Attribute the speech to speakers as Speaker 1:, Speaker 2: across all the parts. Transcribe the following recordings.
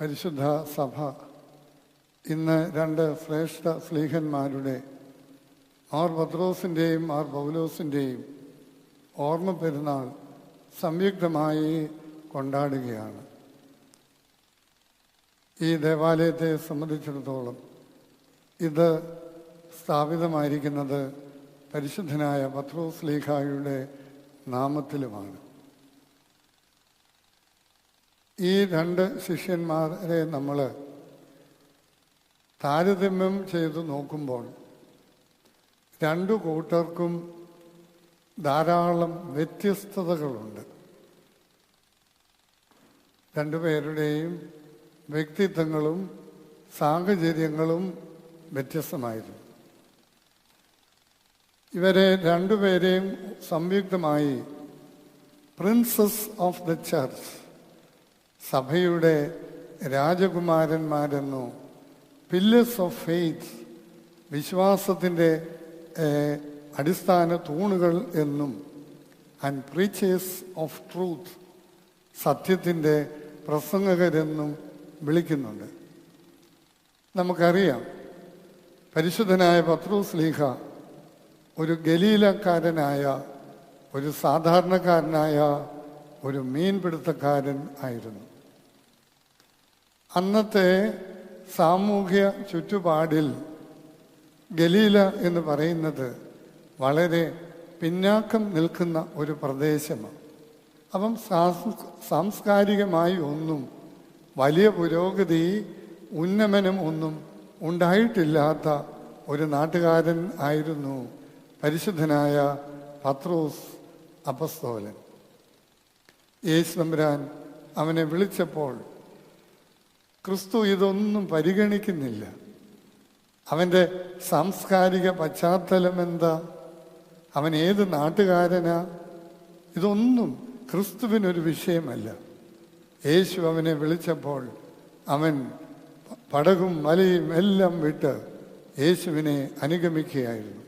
Speaker 1: പരിശുദ്ധ സഭ ഇന്ന് രണ്ട് ശ്രേഷ്ഠ സ്ലീഹന്മാരുടെ ആർ പത്രോസിന്റെയും ആർ പൗലോസിന്റെയും ഓർമ്മ പെരുന്നാൾ സംയുക്തമായി കൊണ്ടാടുകയാണ്. ഈ ദേവാലയത്തെ സംബന്ധിച്ചിടത്തോളം ഇത് സ്ഥാപിതമായിരിക്കുന്നത് പരിശുദ്ധനായ പത്രോസ് ലീഖായുടെ നാമത്തിലുമാണ്. ഈ രണ്ട് ശിഷ്യന്മാരെ നമ്മൾ താരതമ്യം ചെയ്ത് നോക്കുമ്പോൾ രണ്ടു കൂട്ടർക്കും ധാരാളം വ്യത്യസ്തതകളുണ്ട്. രണ്ടുപേരുടെയും വ്യക്തിത്വങ്ങളും സാഹചര്യങ്ങളും വ്യത്യസ്തമായിരുന്നു. ഇവരെ രണ്ടുപേരെയും സംയുക്തമായി പ്രിൻസസ് ഓഫ് ദ ചർച്ച് സഭയുടെ രാജകുമാരന്മാരെന്നോ പില്ലേഴ്സ് ഓഫ് ഫെയ്ത്ത് വിശ്വാസത്തിന്റെ അടിസ്ഥാന തൂണുകൾ എന്നും ആൻഡ് പ്രീച്ചേഴ്സ് ഓഫ് ട്രൂത്ത് സത്യത്തിന്റെ പ്രസംഗകരെന്നും വിളിക്കുന്നുണ്ട്. നമുക്കറിയാം പരിശുദ്ധനായ പത്രോസ് ലീഹ ഒരു ഗലീലക്കാരനായ ഒരു സാധാരണക്കാരനായ ഒരു മീൻപിടുത്തക്കാരൻ ആയിരുന്നു. അന്നത്തെ സാമൂഹ്യ ചുറ്റുപാടിൽ ഗലീല എന്ന് പറയുന്നത് വളരെ പിന്നാക്കം നിൽക്കുന്ന ഒരു പ്രദേശമാണ്. അപ്പം സാംസ്കാരികമായി ഒന്നും വലിയ പുരോഗതി ഉന്നമനം ഒന്നും ഉണ്ടായിട്ടില്ലാത്ത ഒരു നാട്ടുകാരൻ ആയിരുന്നു പരിശുദ്ധനായ പത്രോസ് അപസ്തോലൻ യേശുരാൻ അവനെ വിളിച്ചപ്പോൾ ക്രിസ്തു ഇതൊന്നും പരിഗണിക്കുന്നില്ല. അവന്റെ സാംസ്കാരിക പശ്ചാത്തലം എന്താ? അവൻ ഏത് നാട്ടുകാരനാ? ഇതൊന്നും ക്രിസ്തുവിനൊരു വിഷയമല്ല. യേശു അവനെ വിളിച്ചപ്പോൾ അവൻ പടകും മലയും എല്ലാം വിട്ട് യേശുവിനെ അനുഗമിക്കുകയായിരുന്നു.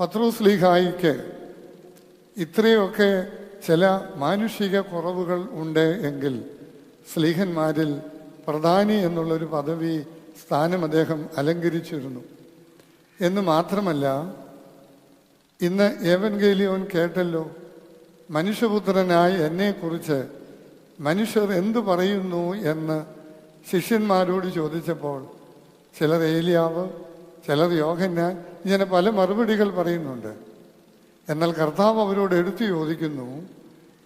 Speaker 1: പത്രോസ് ലീഹായിക്ക് ഇത്രയൊക്കെ ചില മാനുഷിക കുറവുകൾ ഉണ്ട് എങ്കിൽ സ്ലീഹന്മാരിൽ പ്രധാനി എന്നുള്ളൊരു പദവി സ്ഥാനം അദ്ദേഹം അലങ്കരിച്ചിരുന്നു. എന്ന് മാത്രമല്ല ഇന്ന് ഏവൻഗേലിയോൻ കേട്ടല്ലോ മനുഷ്യപുത്രനായി എന്നെക്കുറിച്ച് മനുഷ്യർ എന്തു പറയുന്നു എന്ന് ശിഷ്യന്മാരോട് ചോദിച്ചപ്പോൾ ചിലർ ഏലിയാവ് ചിലർ യോഗന്യാൻ ഇങ്ങനെ പല മറുപടികൾ പറയുന്നുണ്ട്. എന്നാൽ കർത്താവ് അവരോട് എടുത്തു ചോദിക്കുന്നു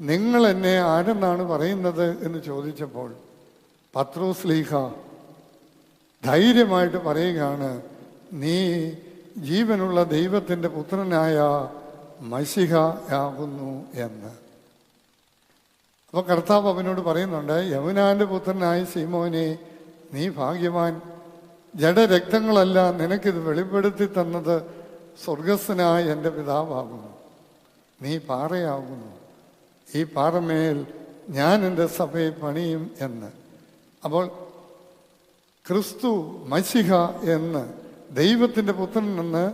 Speaker 1: നിങ്ങൾ എന്നെ ആരെന്നാണ് പറയുന്നത്? എന്ന് ചോദിച്ചപ്പോൾ പത്രോസ് ലീഹ ധൈര്യമായിട്ട് പറയുകയാണ് നീ ജീവനുള്ള ദൈവത്തിന്റെ പുത്രനായ മഷിഹ ആകുന്നു എന്ന്. അപ്പോൾ കർത്താവ് അവനോട് പറയുന്നുണ്ട് യമുനാന്റെ പുത്രനായ സീമോനെ നീ ഭാഗ്യവാൻ. ജഡരക്തങ്ങളല്ല നിനക്കിത് വെളിപ്പെടുത്തി തന്നത്. സ്വർഗസ്ഥനായ എന്റെ പിതാവാകുന്നു. നീ പാറയാകുന്നു. ഈ പാറമേൽ ഞാൻ എന്റെ സഭയെ പണിയും എന്ന്. അപ്പോൾ ക്രിസ്തു മസിഹ എന്ന് ദൈവത്തിന്റെ പുത്രൻ എന്ന്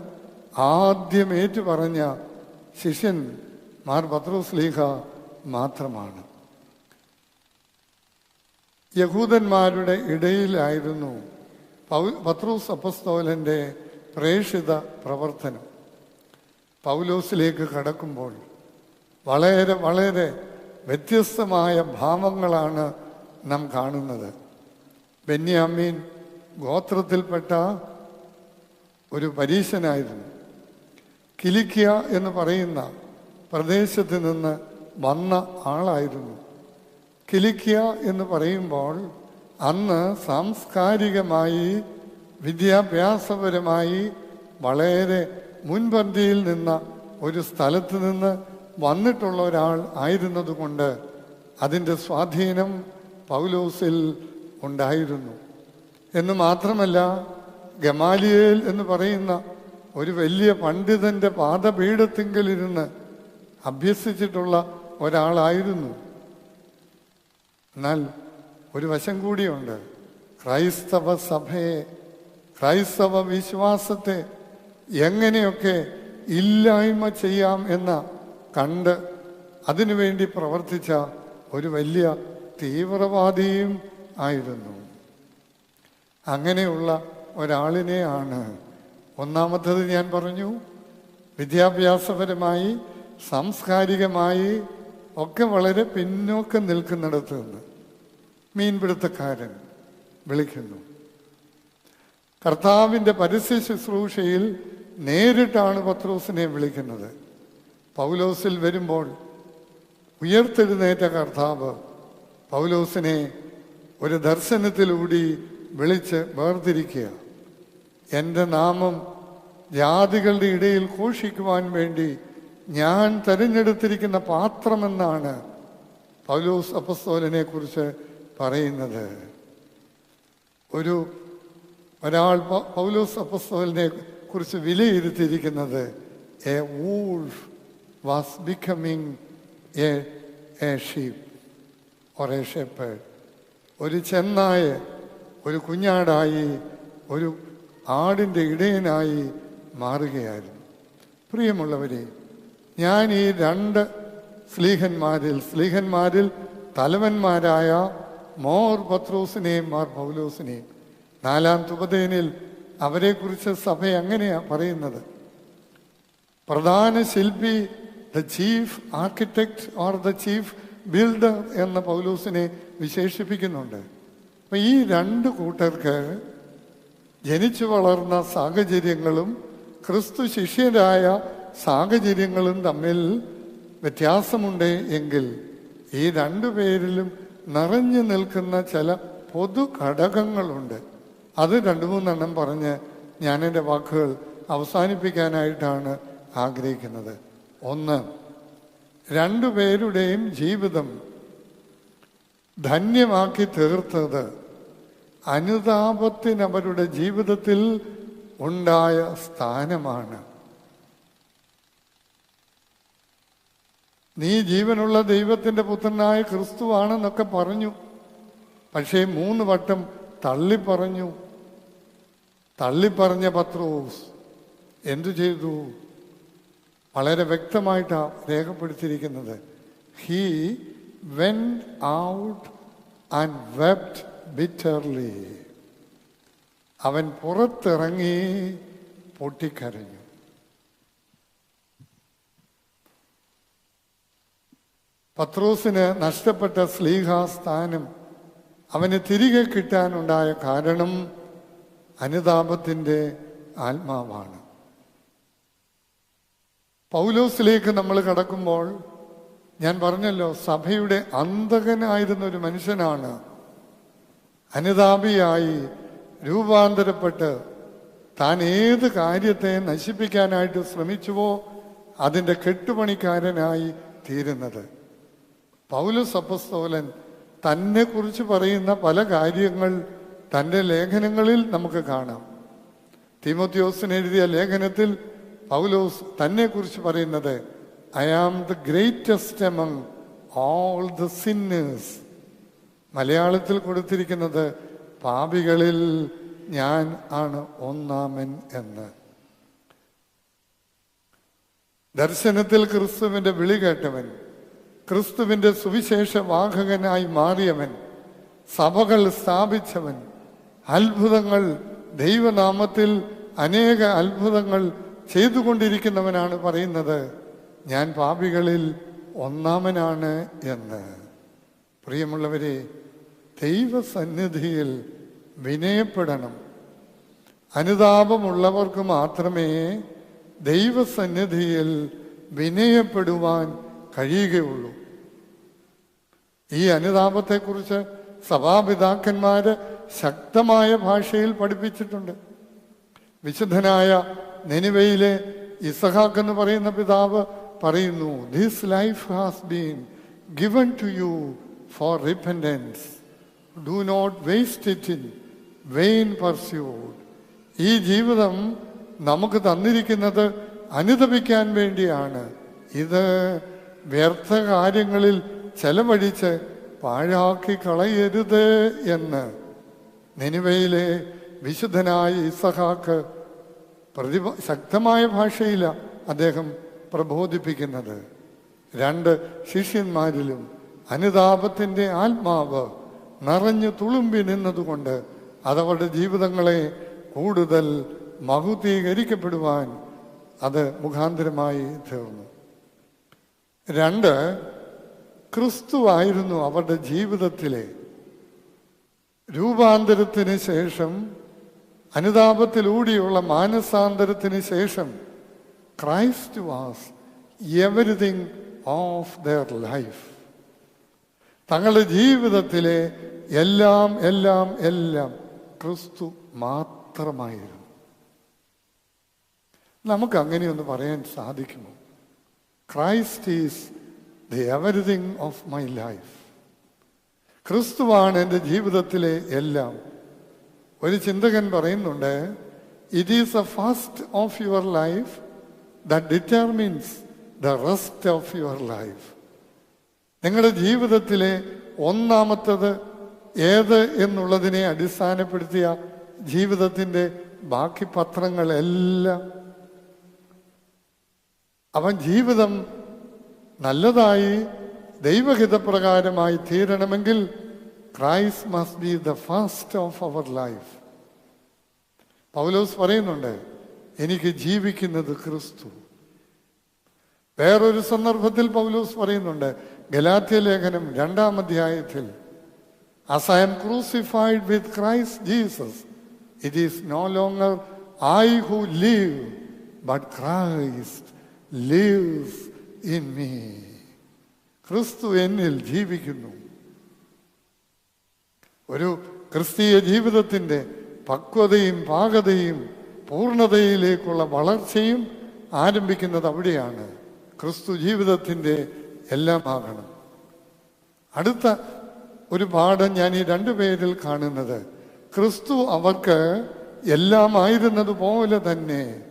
Speaker 1: ആദ്യം ഏറ്റുപറഞ്ഞ ശിഷ്യൻ മാർ പത്രോസ് ലീഹ മാത്രമാണ്. യഹൂദന്മാരുടെ ഇടയിലായിരുന്നു പൗ പത്രോസ് അപ്പസ്തോലന്റെ പ്രേഷിത പ്രവർത്തനം. പൗലോസിലേക്ക് കടക്കുമ്പോൾ വളരെ വളരെ വ്യത്യസ്തമായ ഭാവങ്ങളാണ് നാം കാണുന്നത്. ബെന്യാമീൻ ഗോത്രത്തിൽപ്പെട്ട ഒരു പരീശനായിരുന്നു. കിലിക്കിയ എന്ന് പറയുന്ന പ്രദേശത്ത് നിന്ന് വന്ന ആളായിരുന്നു. കിലിക്കിയ എന്ന് പറയുമ്പോൾ അന്ന് സാംസ്കാരികമായി വിദ്യാഭ്യാസപരമായി വളരെ മുൻപന്തിയിൽ നിന്ന ഒരു സ്ഥലത്ത് നിന്ന് വന്നിട്ടുള്ള ഒരാൾ ആയിരുന്നതുകൊണ്ട് അതിന്റെ സ്വാധീനം പൗലോസിൽ ഉണ്ടായിരുന്നു. എന്ന് മാത്രമല്ല ഗമാലിയേൽ എന്ന് പറയുന്ന ഒരു വലിയ പണ്ഡിതന്റെ പാദപീഠത്തിങ്കലിരുന്ന് അഭ്യസിച്ചിട്ടുള്ള ഒരാളായിരുന്നു. എന്നാൽ ഒരു വശം കൂടിയുണ്ട്. ക്രൈസ്തവ സഭയെ ക്രൈസ്തവ വിശ്വാസത്തെ എങ്ങനെയൊക്കെ ഇല്ലായ്മ ചെയ്യാം എന്ന കണ്ട് അതിനുവേണ്ടി പ്രവർത്തിച്ച ഒരു വലിയ തീവ്രവാദിയും ആയിരുന്നു. അങ്ങനെയുള്ള ഒരാളിനെയാണ് ഒന്നാമത്തത് ഞാൻ പറഞ്ഞു. വിദ്യാഭ്യാസപരമായി സാംസ്കാരികമായി ഒക്കെ വളരെ പിന്നോക്കം നിൽക്കുന്നിടത്ത് നിന്ന് മീൻപിടുത്തക്കാരൻ വിളിക്കുന്നു. കർത്താവിന്റെ പരസ്യ ശുശ്രൂഷയിൽ നേരിട്ടാണ് പത്രോസിനെ വിളിക്കുന്നത്. പൗലോസിൽ വരുമ്പോൾ ഉയർത്തെഴുന്നേറ്റ കർത്താവ് പൗലോസിനെ ഒരു ദർശനത്തിലൂടി വിളിച്ച് വേർതിരിക്കുക. എന്റെ നാമം ജാതികളുടെ ഇടയിൽ ഘോഷിക്കുവാൻ വേണ്ടി ഞാൻ തിരഞ്ഞെടുത്തിരിക്കുന്ന പാത്രമെന്നാണ് പൗലോസ് അപ്പസ്തോലനെ കുറിച്ച് പറയുന്നത്. ഒരു ഒരാൾ പൗലോസ് അപ്പസ്തോലിനെ കുറിച്ച് വിലയിരുത്തിയിരിക്കുന്നത് a wolf was becoming a a sheep or a. ഒരു ചെന്നായ ഒരു കുഞ്ഞാടായി ഒരു ആടിന്റെ ഇടയനായി മാറുകയായിരുന്നു പ്രിയമുള്ളവരെ ഞാൻ ഈ രണ്ട് സ്ലീഹന്മാരിൽ സ്ലീഹന്മാരിൽ തലവന്മാരായ മോർ പത്രോസിനെയും മാർ പൗലോസിനെയും നാലാം തുപതേനിൽ അവരെക്കുറിച്ച് സഭ അങ്ങനെയാണ് പറയുന്നത്? പ്രധാന ശില്പി the chief architect or the chief builder എന്ന പൗലൂസിനെ വിശേഷിപ്പിക്കുന്നുണ്ട്. അപ്പൊ ഈ രണ്ട് കൂട്ടർക്ക് ജനിച്ചു വളർന്ന സാഹചര്യങ്ങളും ക്രിസ്തു ശിഷ്യരായ സാഹചര്യങ്ങളും തമ്മിൽ വ്യത്യാസമുണ്ട് എങ്കിൽ ഈ രണ്ടു പേരിലും നിറഞ്ഞു നിൽക്കുന്ന ചില പൊതു ഘടകങ്ങളുണ്ട്. അത് രണ്ടു മൂന്നെണ്ണം പറഞ്ഞ് എന്റെ വാക്കുകൾ അവസാനിപ്പിക്കാനായിട്ടാണ് ആഗ്രഹിക്കുന്നത്. ഒന്ന് രണ്ടു പേരുടെയും ജീവിതം ധന്യമാക്കി തീർത്തത് അനുതാപത്തിനവരുടെ ജീവിതത്തിൽ ഉണ്ടായ സ്ഥാനമാണ്. നീ ജീവനുള്ള ദൈവത്തിന്റെ പുത്രനായ ക്രിസ്തുവാണെന്നൊക്കെ പറഞ്ഞു. പക്ഷേ മൂന്ന് വട്ടം തള്ളി പറഞ്ഞു തള്ളിപ്പറഞ്ഞ പത്രോസ് എന്തു ചെയ്തു? വളരെ വ്യക്തമായിട്ടാണ് രേഖപ്പെടുത്തിയിരിക്കുന്നത്. He went out and wept bitterly അവൻ പുറത്തിറങ്ങി പൊട്ടിക്കരഞ്ഞു. പത്രോസിന് നഷ്ടപ്പെട്ട സ്ലീഹാസ്ഥാനം അവന് തിരികെ കിട്ടാനുണ്ടായ കാരണം അനുതാപത്തിന്റെ ആത്മാവാണ്. പൗലോസിലേക്ക് നമ്മൾ കടക്കുമ്പോൾ ഞാൻ പറഞ്ഞല്ലോ സഭയുടെ അന്തകനായിരുന്ന ഒരു മനുഷ്യനാണ്. അനുതാപിയായി രൂപാന്തരപ്പെട്ട് താൻ ഏത് കാര്യത്തെ നശിപ്പിക്കാനായിട്ട് ശ്രമിച്ചുവോ അതിന്റെ കെട്ടുപണിക്കാരനായി തീരുന്നത്. പൗലോസ് അപ്പസ്തോലൻ തന്നെ കുറിച്ച് പറയുന്ന പല കാര്യങ്ങൾ തന്റെ ലേഖനങ്ങളിൽ നമുക്ക് കാണാം. തിമോത്യോസിന് എഴുതിയ ലേഖനത്തിൽ പൗലോസ് തന്നെക്കുറിച്ച് പറയുന്നത് I am the greatest among all the sinners മലയാളത്തിൽ കൊടുത്തിരിക്കുന്നത് പാപികളിൽ ഞാൻ ആണ് ഒന്നാമൻ എന്ന്. ദർശനത്തിൽ ക്രിസ്തുവിന്റെ വിളി കേട്ടവൻ ക്രിസ്തുവിന്റെ സുവിശേഷ വാഹകനായി മാറിയവൻ സഭകൾ സ്ഥാപിച്ചവൻ അത്ഭുതങ്ങൾ ദൈവനാമത്തിൽ അനേക അത്ഭുതങ്ങൾ ചെയ്തുകൊണ്ടിരിക്കുന്നവനാണ് പറയുന്നത്. ഞാൻ പാപികളിൽ ഒന്നാമനാണ് എന്ന്. പ്രിയമുള്ളവരെ ദൈവസന്നിധിയിൽ വിനയപ്പെടണം. അനുതാപമുള്ളവർക്ക് മാത്രമേ ദൈവസന്നിധിയിൽ വിനയപ്പെടുവാൻ കഴിയുകയുള്ളൂ. ഈ അനുതാപത്തെക്കുറിച്ച് സഭാപിതാക്കന്മാര് ശക്തമായ ഭാഷയിൽ പഠിപ്പിച്ചിട്ടുണ്ട്. വിശുദ്ധനായ നെനിവയിലെ ഇസഹാക്ക് എന്ന് പറയുന്ന പിതാവ് പറയുന്നു this life has been given to you for repentance do not waste it in vain pursued ഈ ജീവിതം നമുക്ക് തന്നിരിക്കുന്നത് അനുദപിക്കാൻ വേണ്ടിയാണ്. ഇത് വ്യർത്ഥ കാര്യങ്ങളിൽ ചെലവഴിച്ച് പാഴാക്കി കളയരുത് എന്ന്. നിനുവയിലെ വിശുദ്ധനായ ഇസഹാക്ക് പ്രതിഭ ശക്തമായ ഭാഷയില അദ്ദേഹം പ്രബോധിപ്പിക്കുന്നത്. രണ്ട് ശിഷ്യന്മാരിലും അനുതാപത്തിന്റെ ആത്മാവ് നിറഞ്ഞു തുളുമ്പി നിന്നതുകൊണ്ട് അതവരുടെ ജീവിതങ്ങളെ കൂടുതൽ മഹുദ്ധീകരിക്കപ്പെടുവാൻ അത് മുഖാന്തരമായി തീർന്നു. രണ്ട് ക്രിസ്തുവായിരുന്നു അവരുടെ ജീവിതത്തിലെ രൂപാന്തരത്തിന് ശേഷം അനുതാപത്തിലൂടെയുള്ള മാനസാന്തരത്തിന് ശേഷം Christ was everything of their life. തങ്ങളുടെ ജീവിതത്തിലെ എല്ലാം എല്ലാം എല്ലാം ക്രിസ്തു മാത്രമായിരുന്നു. നമുക്ക് അങ്ങനെയൊന്ന് പറയാൻ സാധിക്കുമോ? Christ is the everything of my life. ക്രിസ്തുവാണ് എന്റെ ജീവിതത്തിലെ എല്ലാം. ഒരു ചിന്തകൻ പറയുന്നുണ്ട് it is a first of your life that determines the rest of your life നിങ്ങളുടെ ജീവിതത്തിലെ ഒന്നാമത്തത് ഏത് എന്നുള്ളതിനെ അടിസ്ഥാനപ്പെടുത്തിയ ജീവിതത്തിന്റെ ബാക്കി പത്രങ്ങളെല്ലാം. അവൻ ജീവിതം നല്ലതായി ദൈവഹിതപ്രകാരമായി തീരണമെങ്കിൽ Christ must be the first of our life പൗലോസ് പറയുന്നുണ്ട് എനിക്ക് ജീവിക്കുന്നത് ക്രിസ്തു വേറൊരു സന്ദർഭത്തിൽ പൗലോസ് പറയുന്നുണ്ട് ഗലാത്യ ലേഖനം രണ്ടാം അധ്യായത്തിൽ as I am crucified with Christ Jesus it is no longer I who live but Christ lives in me. ക്രിസ്തു എന്നിൽ ജീവിക്കുന്നു. ഒരു ക്രിസ്തീയ ജീവിതത്തിന്റെ പക്വതയും പാകതയും പൂർണതയിലേക്കുള്ള വളർച്ചയും ആരംഭിക്കുന്നത് അവിടെയാണ്. ക്രിസ്തു ജീവിതത്തിന്റെ എല്ലാമാകണം അടുത്ത ഒരു പാഠം ഞാൻ ഈ രണ്ടു പേരിൽ കാണുന്നത്. ക്രിസ്തു അവർക്ക് എല്ലാമായിരുന്നത് പോലെ തന്നെ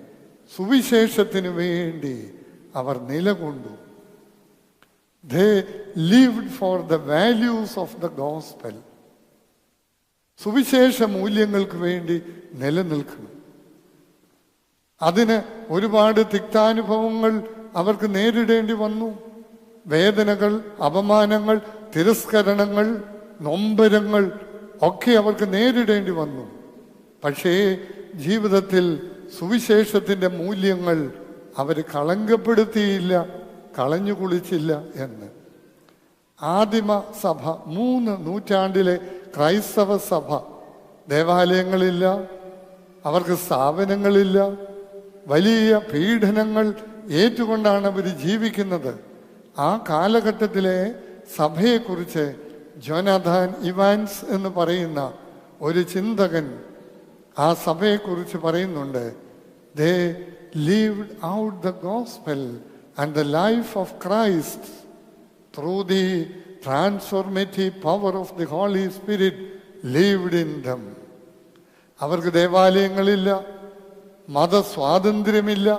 Speaker 1: സുവിശേഷത്തിനു വേണ്ടി അവർ നിലകൊണ്ടു. ദേ lived for the values of the gospel. സുവിശേഷ മൂല്യങ്ങൾക്ക് വേണ്ടി നിലനിൽക്കുന്നു അതിന് ഒരുപാട് തിക്താനുഭവങ്ങൾ അവർക്ക് നേരിടേണ്ടി വന്നു. വേദനകൾ അപമാനങ്ങൾ തിരസ്കരണങ്ങൾ നൊമ്പരങ്ങൾ ഒക്കെ അവർക്ക് നേരിടേണ്ടി വന്നു. പക്ഷേ ജീവിതത്തിൽ സുവിശേഷത്തിന്റെ മൂല്യങ്ങൾ അവർ കളങ്കപ്പെടുത്തിയില്ല. കളഞ്ഞു കുളിച്ചില്ല എന്ന്. ആദിമ സഭ മൂന്ന് നൂറ്റാണ്ടിലെ ക്രൈസ്തവ സഭ. ദേവാലയങ്ങളില്ല അവർക്ക് സ്ഥാപനങ്ങളില്ല. വലിയ പീഡനങ്ങൾ ഏറ്റുകൊണ്ടാണ് അവർ ജീവിക്കുന്നത്. ആ കാലഘട്ടത്തിലെ സഭയെക്കുറിച്ച് ജോനാഥാൻ ഇവാൻസ് എന്ന് പറയുന്ന ഒരു ചിന്തകൻ ആ സഭയെക്കുറിച്ച് പറയുന്നുണ്ട് they leave out the gospel and the life of Christ through the transformative power of the Holy Spirit lived in them. അവർക്ക് ദേവാലയങ്ങളില്ല മതസ്വാതന്ത്ര്യമില്ല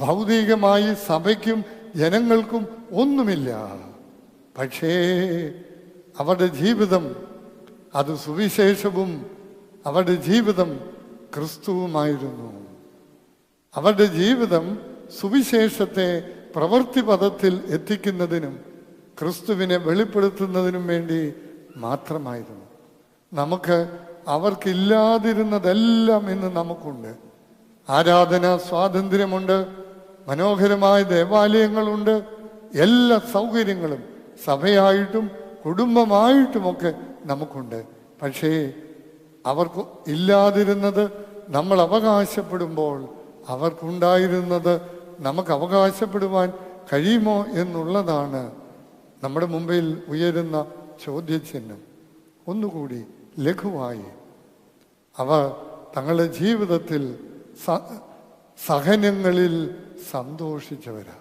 Speaker 1: ഭൗതികമായി സഭയ്ക്കും ജനങ്ങൾക്കും ഒന്നുമില്ല പക്ഷേ അവരുടെ ജീവിതം അത് സുവിശേഷവും അവരുടെ ജീവിതം ക്രിസ്തുവുമായിരുന്നു അവരുടെ ജീവിതം സുവിശേഷത്തെ പ്രവൃത്തിപഥത്തിൽ എത്തിക്കുന്നതിനും ക്രിസ്തുവിനെ വെളിപ്പെടുത്തുന്നതിനും വേണ്ടി മാത്രമായിരുന്നു. നമുക്ക് അവർക്കില്ലാതിരുന്നതെല്ലാം ഇന്ന് നമുക്കുണ്ട്. ആരാധന സ്വാതന്ത്ര്യമുണ്ട് മനോഹരമായ ദേവാലയങ്ങളുണ്ട് എല്ലാ സൗകര്യങ്ങളും സഭയായിട്ടും കുടുംബമായിട്ടുമൊക്കെ നമുക്കുണ്ട്. പക്ഷേ അവർക്ക് ഇല്ലാതിരുന്നത് നമ്മൾ അവകാശപ്പെടുമ്പോൾ അവർക്കുണ്ടായിരുന്നത് നമുക്ക് അവകാശപ്പെടുവാൻ കഴിയുമോ എന്നുള്ളതാണ് നമ്മുടെ മുമ്പിൽ ഉയരുന്ന ചോദ്യചിഹ്നം. ഒന്നുകൂടി ലഘുവായി. അവർ തങ്ങളുടെ ജീവിതത്തിൽ സഹനങ്ങളിൽ സന്തോഷിച്ചവരാ.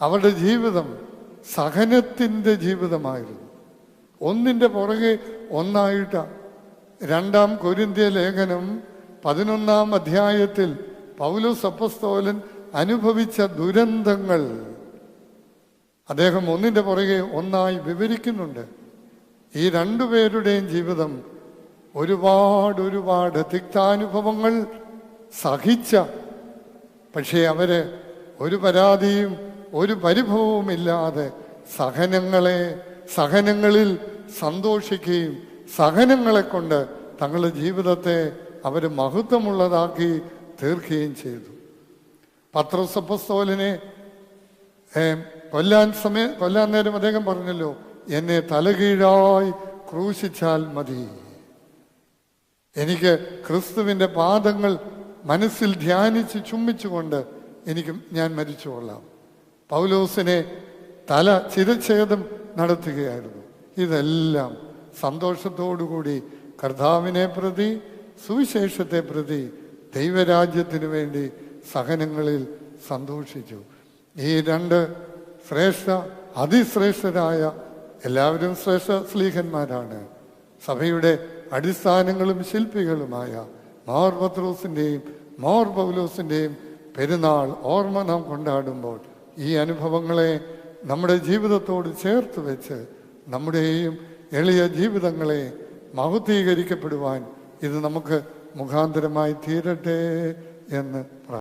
Speaker 1: അവരുടെ ജീവിതം സഹനത്തിന്റെ ജീവിതമായിരുന്നു. ഒന്നിന്റെ പുറകെ ഒന്നായിട്ട് രണ്ടാം കൊരിന്ത്യ ലേഖനം പതിനൊന്നാം അധ്യായത്തിൽ പൗലോസ് അപ്പസ്തോലൻ അനുഭവിച്ച ദുരന്തങ്ങൾ അദ്ദേഹം ഒന്നിന്റെ പുറകെ ഒന്നായി വിവരിക്കുന്നുണ്ട്. ഈ രണ്ടുപേരുടെയും ജീവിതം ഒരുപാട് ഒരുപാട് തിക്താനുഭവങ്ങൾ സഹിച്ച പക്ഷേ അവർ ഒരു പരാതിയും ഒരു പരിഭവവുമില്ലാതെ സഹനങ്ങളെ സഹനങ്ങളിൽ സന്തോഷിക്കുകയും സഹനങ്ങളെ കൊണ്ട് തങ്ങളുടെ ജീവിതത്തെ അവർ മഹത്വമുള്ളതാക്കി തീർക്കുകയും ചെയ്തു. പത്രസപ്പസ്തോലിനെ കൊല്ലാൻ സമയം കൊല്ലാൻ നേരം അദ്ദേഹം പറഞ്ഞല്ലോ എന്നെ തലകീഴായി ക്രൂശിച്ചാൽ മതി. എനിക്ക് ക്രിസ്തുവിന്റെ പാദങ്ങൾ മനസ്സിൽ ധ്യാനിച്ച് ചുമ്മിച്ചുകൊണ്ട് എനിക്ക് ഞാൻ മരിച്ചു കൊള്ളാം. പൗലോസിനെ തല ചിരച്ഛേദം നടത്തുകയായിരുന്നു. ഇതെല്ലാം സന്തോഷത്തോടുകൂടി കർത്താവിനെ പ്രതി സുവിശേഷത്തെ പ്രതി ദൈവരാജ്യത്തിനു വേണ്ടി സഹനങ്ങളിൽ സന്തോഷിച്ചു. ഈ രണ്ട് ശ്രേഷ്ഠ അതിശ്രേഷ്ഠരായ എല്ലാവരും ശ്രേഷ്ഠ സ്ലീഹന്മാരാണ്. സഭയുടെ അടിസ്ഥാനങ്ങളും ശില്പികളുമായ മോർ പത്രോസിന്റെയും മോർ പൗലോസിന്റെയും പെരുന്നാൾ ഓർമ്മ നാം കൊണ്ടാടുമ്പോൾ ഈ അനുഭവങ്ങളെ നമ്മുടെ ജീവിതത്തോട് ചേർത്ത് വെച്ച് നമ്മുടെയും എളിയ ജീവിതങ്ങളെ മഹത്വീകരിക്കപ്പെടുവാൻ ഇത് നമുക്ക് മുഖാന്തരമായി തീരട്ടെ എന്ന്